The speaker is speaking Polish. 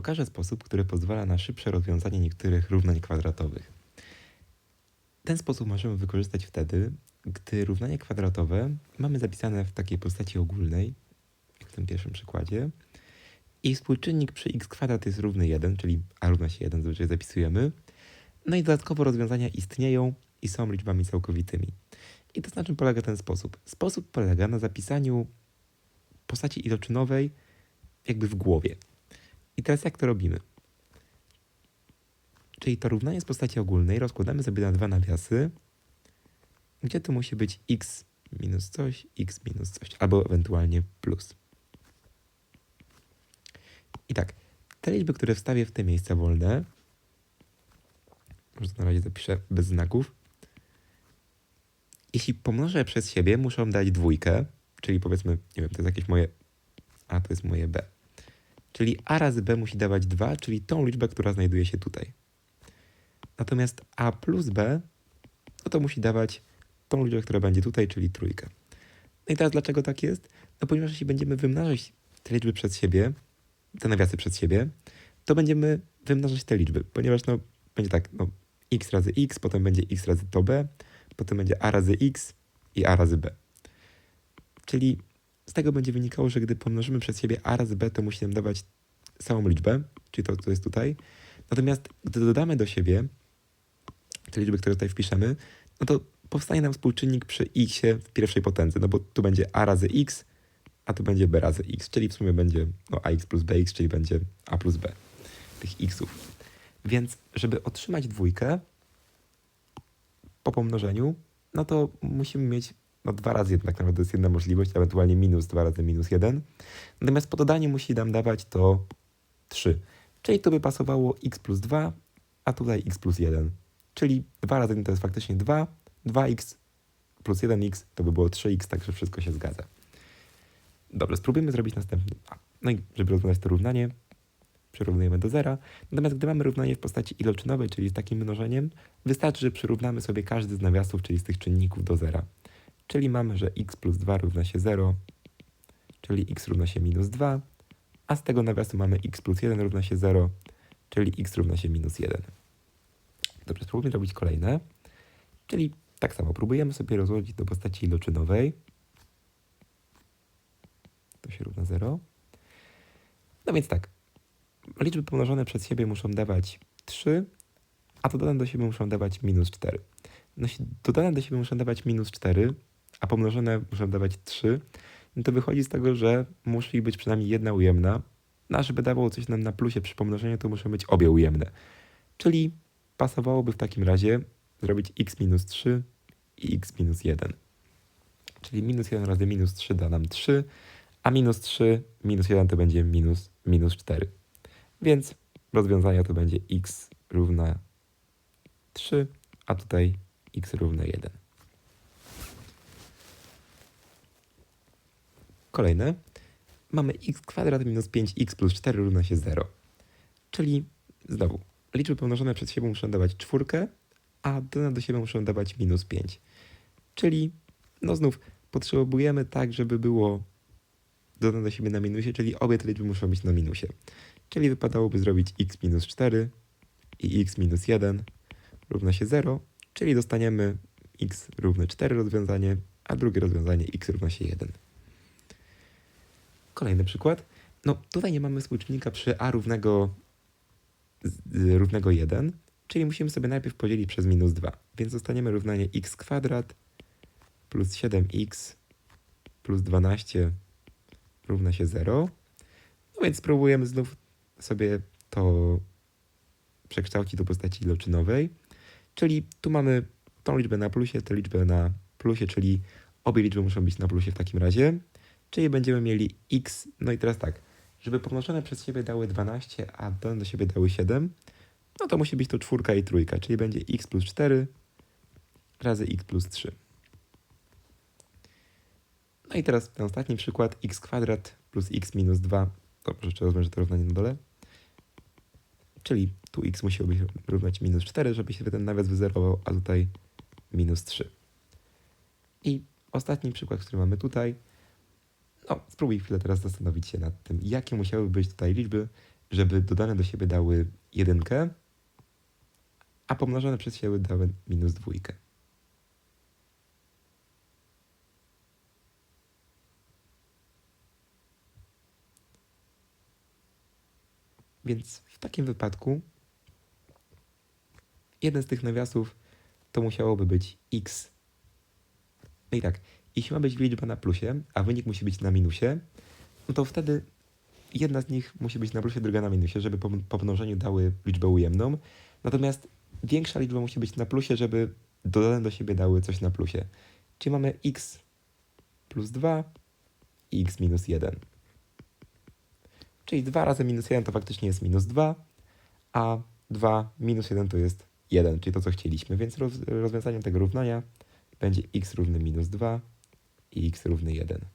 pokażę sposób, który pozwala na szybsze rozwiązanie niektórych równań kwadratowych. Ten sposób możemy wykorzystać wtedy, gdy równanie kwadratowe mamy zapisane w takiej postaci ogólnej, jak w tym pierwszym przykładzie, i współczynnik przy x kwadrat jest równy 1, czyli a równa się 1 zazwyczaj zapisujemy, no i dodatkowo rozwiązania istnieją i są liczbami całkowitymi. I to na czym polega ten sposób? Sposób polega na zapisaniu postaci iloczynowej jakby w głowie. I teraz jak to robimy? Czyli to równanie z postaci ogólnej rozkładamy sobie na dwa nawiasy, gdzie to musi być x minus coś, x minus coś, albo ewentualnie plus. I tak, te liczby, które wstawię w te miejsca wolne, może na razie zapiszę bez znaków, jeśli pomnożę przez siebie, muszą dać dwójkę, czyli powiedzmy, nie wiem, to jest jakieś moje a, to jest moje b. Czyli a razy b musi dawać 2, czyli tą liczbę, która znajduje się tutaj. Natomiast a plus b, no to musi dawać tą liczbę, która będzie tutaj, czyli trójkę. No i teraz dlaczego tak jest? No ponieważ jeśli będziemy wymnażać te liczby przez siebie, te nawiasy przed siebie, to będziemy wymnażać te liczby, ponieważ no, będzie tak, no, x razy x, potem będzie x razy to b, potem będzie a razy x i a razy b. Czyli z tego będzie wynikało, że gdy pomnożymy przez siebie a razy b, to musi nam dawać samą liczbę, czyli to, co jest tutaj. Natomiast gdy dodamy do siebie te liczby, które tutaj wpiszemy, no to powstanie nam współczynnik przy x w pierwszej potędze, no bo tu będzie a razy x, a tu będzie b razy x, czyli w sumie będzie no, ax plus bx, czyli będzie a plus b tych xów. Więc żeby otrzymać dwójkę po pomnożeniu, no to musimy mieć no dwa razy jednak to jest jedna możliwość, ewentualnie minus dwa razy minus jeden. Natomiast po dodaniu musi nam dawać to 3. Czyli to by pasowało x plus 2, a tutaj x plus 1. Czyli 2 razy 1 to jest faktycznie 2, 2x plus 1x to by było 3x, także wszystko się zgadza. Dobrze, spróbujmy zrobić następny. No i żeby rozwiązać to równanie, przyrównujemy do zera. Natomiast gdy mamy równanie w postaci iloczynowej, czyli z takim mnożeniem, wystarczy, że przyrównamy sobie każdy z nawiasów, czyli z tych czynników do zera. Czyli mamy, że x plus 2 równa się 0, czyli x równa się minus 2, a z tego nawiasu mamy x plus 1 równa się 0, czyli x równa się minus 1. Dobrze, spróbujmy robić kolejne. Czyli tak samo, próbujemy sobie rozłożyć do postaci iloczynowej. To się równa 0. No więc tak, liczby pomnożone przez siebie muszą dawać 3, a dodane do siebie muszą dawać minus 4. No dodane do siebie muszą dawać minus 4, a pomnożone muszą dawać 3, no to wychodzi z tego, że musi być przynajmniej jedna ujemna, no a żeby dawało coś nam na plusie przy pomnożeniu, to muszą być obie ujemne. Czyli pasowałoby w takim razie zrobić x minus 3 i x minus 1. Czyli minus 1 razy minus 3 da nam 3, a minus 3 minus 1 to będzie minus, minus 4. Więc rozwiązanie to będzie x równa 3, a tutaj x równa 1. Kolejne. Mamy x kwadrat minus 5x plus 4 równa się 0. Czyli znowu, liczby pomnożone przez siebie muszą dawać czwórkę, a dodane do siebie muszą dawać minus 5. Czyli, no znów, potrzebujemy tak, żeby było dodane do siebie na minusie, czyli obie te liczby muszą być na minusie. Czyli wypadałoby zrobić x minus 4 i x minus 1 równa się 0, czyli dostaniemy x równe 4 rozwiązanie, a drugie rozwiązanie x równa się 1. Kolejny przykład. No tutaj nie mamy współczynnika przy a równego, równego 1, czyli musimy sobie najpierw podzielić przez minus 2. Więc dostaniemy równanie x kwadrat plus 7x plus 12 równa się 0. No więc spróbujemy znów sobie to przekształcić do postaci iloczynowej. Czyli tu mamy tą liczbę na plusie, tę liczbę na plusie, czyli obie liczby muszą być na plusie w takim razie. Czyli będziemy mieli x, no i teraz tak, żeby pomnożone przez siebie dały 12, a dane do siebie dały 7, no to musi być to czwórka i trójka, czyli będzie x plus 4 razy x plus 3. No i teraz ten ostatni przykład, x kwadrat plus x minus 2, dobrze, jeszcze rozwiążę to równanie na dole, czyli tu x musiałby się równać minus 4, żeby się ten nawias wyzerował, a tutaj minus 3. I ostatni przykład, który mamy tutaj, no spróbuj chwilę teraz zastanowić się nad tym, jakie musiały być tutaj liczby, żeby dodane do siebie dały jedynkę, a pomnożone przez siebie dały minus dwójkę. Więc w takim wypadku jeden z tych nawiasów to musiałoby być x. No i tak, jeśli ma być liczba na plusie, a wynik musi być na minusie, no to wtedy jedna z nich musi być na plusie, druga na minusie, żeby po, po mnożeniu dały liczbę ujemną. Natomiast większa liczba musi być na plusie, żeby dodane do siebie dały coś na plusie. Czyli mamy x plus 2 i x minus 1. Czyli 2 razy minus 1 to faktycznie jest minus 2, a 2 minus 1 to jest 1, czyli to, co chcieliśmy. Więc roz, rozwiązaniem tego równania będzie x równy minus 2 i x równy 1.